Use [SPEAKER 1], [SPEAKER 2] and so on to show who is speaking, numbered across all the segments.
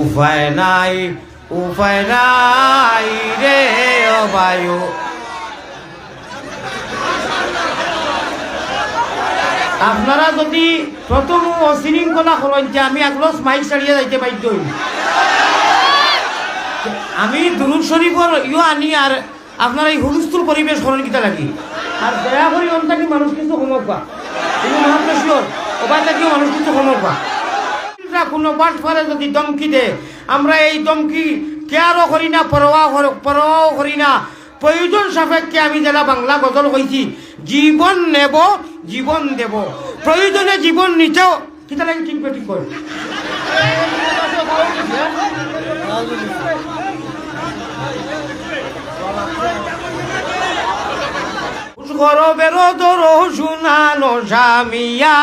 [SPEAKER 1] উপায় নাই উপায় নাই রে বায়ু। আপনারা যদি প্রথম অশৃঙ্খলা করেন যে আমি একলস মাইক ছাড়িয়ে যাইতে বাধ্য আমি দুরুদ শরীফর ইও আনি আর আপনারা এই হুলস্থুল পরিবেশ করেন কিতা লাগি? আর দয়া করি অন্তাকি মানুষ কিন্তু সমক পা তুমি মহাপ্রেশিওর ওবার থাকিও মানুষ কিন্তু সমক পা কোনো পাঠ করে যদি দমকি দে। আমরা এই দমকি কেয়ারও করি না পরোয়া পরোয়াও করি না। প্রয়োজন সাপেক্ষে আমি যারা বাংলা গজল কইছি। জীবন নেব, জীবন দেব। প্রয়োজনে জীবন নিতেও কিতা লাগে ঠিক ঠিক করে গরবের দর শুনানো স্বামিয়া।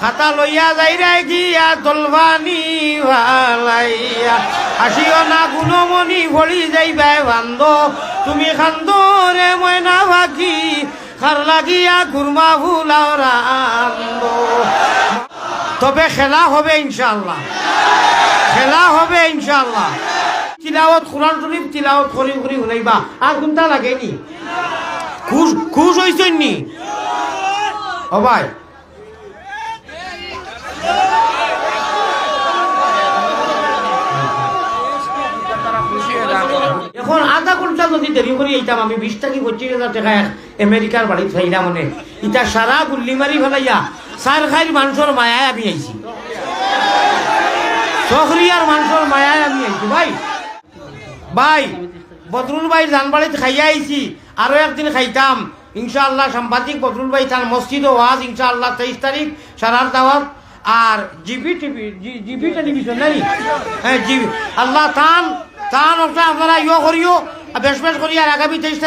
[SPEAKER 1] খাতা লইয়া যাইরা গিয়া তলবানি ভালাইয়া। আসিও না, গুণমণি ভরি যাইবাই বান্ধ। তুমি খান্দ রে ময়না বাকি খার লাগিয়া গুরমা ভুলাও রান্দ তবে খেলা হবে ইনশাল্লাহ খেলা হবে ইনশাল্লাহ তিলাওয়াত, কোরআন শরীফ তিলাওয়াত করি করি শুনাইবা। আর কোনটা লাগেনি? খুশ খুশ হয়েছেন নি? ও ভাই। যদি দেরি করে এইতাম আমি বিশ টাকি পঁচিশ হাজার টাকা আমেরিকার বাড়িতে ফাইলাম মনে ইটা সারা গুল্লি মারি ফেলাইয়া সার খাইর মানুষের মায়ায় আমি আইছি। সখরিয়ার মানুষের মায়ায় আমি আইছি, ভাই। ভাই, বদরুল ভাই জানবাড়িতে খাইয়া আইছি, আরও একদিন খাইতাম। ইনশাআল্লাহ সাংবাদিক বদরুল ভাই তার মসজিদ ও ওয়াজ, ইনশাআল্লাহ তেইশ তারিখ সারার দাওয়াত। আর জিবি টিভি জিবি টেলিভিশন নাই হ্যাঁ জিবি। আল্লাহ তান তান ওটা আপনারা ইয়ে করিও। বেশ বেশ করি আর আগামী তেইশ